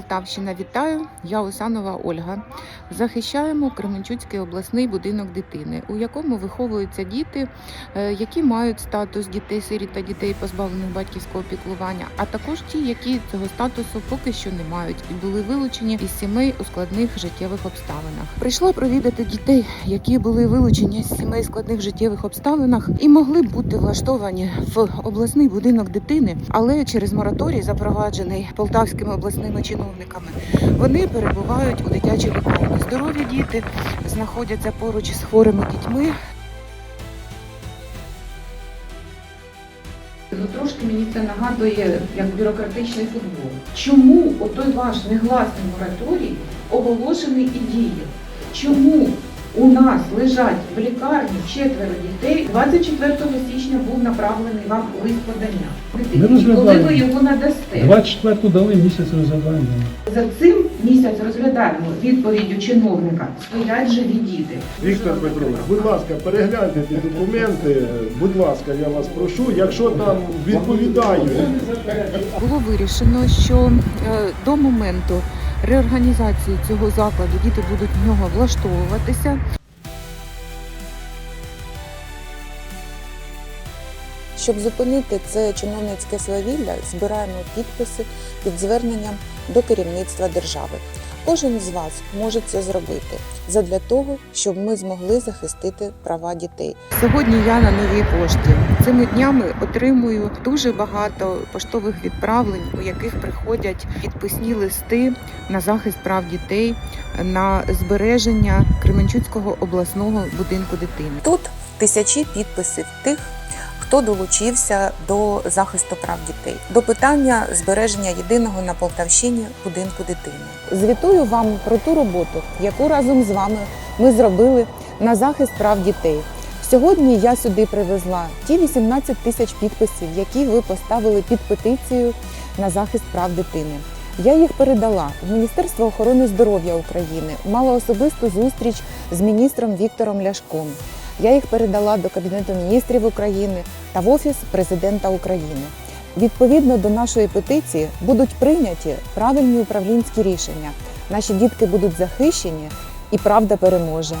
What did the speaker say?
Полтавщина, вітаю! Я Усанова Ольга. Захищаємо Кременчуцький обласний будинок дитини, у якому виховуються діти, е, які мають статус дітей-сиріт та дітей, позбавлених батьківського піклування, а також ті, які цього статусу поки що не мають і були вилучені із сімей у складних життєвих обставинах. Прийшла провідати дітей, які були вилучені з сімей складних життєвих обставинах і могли бути влаштовані в обласний будинок дитини, але через мораторій, запроваджений полтавськими обласними чиновниками, вони перебувають у дитячій лікарні. Здорові діти знаходяться поруч з хворими дітьми. Ну, трошки мені це нагадує як бюрократичний футбол. Чому отой ваш негласний мораторій оголошений і діє? Чому у нас лежать в лікарні четверо дітей? 24 січня був направлений вам лист подання. Ми Коли ви його надасте? 24 дали місяць розглядання. За цим місяць розглядаємо відповіддю чиновника. Стоять живі діти. Віктор Петрович, будь ласка, перегляньте ті документи. Будь ласка, я вас прошу. Якщо там відповідають, Було вирішено, що е, до моменту реорганізації цього закладу діти будуть в нього влаштовуватися. Щоб зупинити це чиновницьке свавілля, збираємо підписи під зверненням до керівництва держави. Кожен з вас може це зробити задля того, щоб ми змогли захистити права дітей. Сьогодні я на новій пошті. Цими днями отримую дуже багато поштових відправлень, у яких приходять підписні листи на захист прав дітей, на збереження Кременчуцького обласного будинку дитини. Тут тисячі підписів тих, хто долучився до захисту прав дітей, до питання збереження єдиного на Полтавщині будинку дитини. Звітую вам про ту роботу, яку разом з вами ми зробили на захист прав дітей. Сьогодні я сюди привезла ті 18 тисяч підписів, які ви поставили під петицію на захист прав дитини. Я їх передала в Міністерство охорони здоров'я України, мала особисту зустріч з міністром Віктором Ляшком. Я їх передала до Кабінету міністрів України та в Офіс президента України. Відповідно до нашої петиції будуть прийняті правильні управлінські рішення. Наші дітки будуть захищені і правда переможе.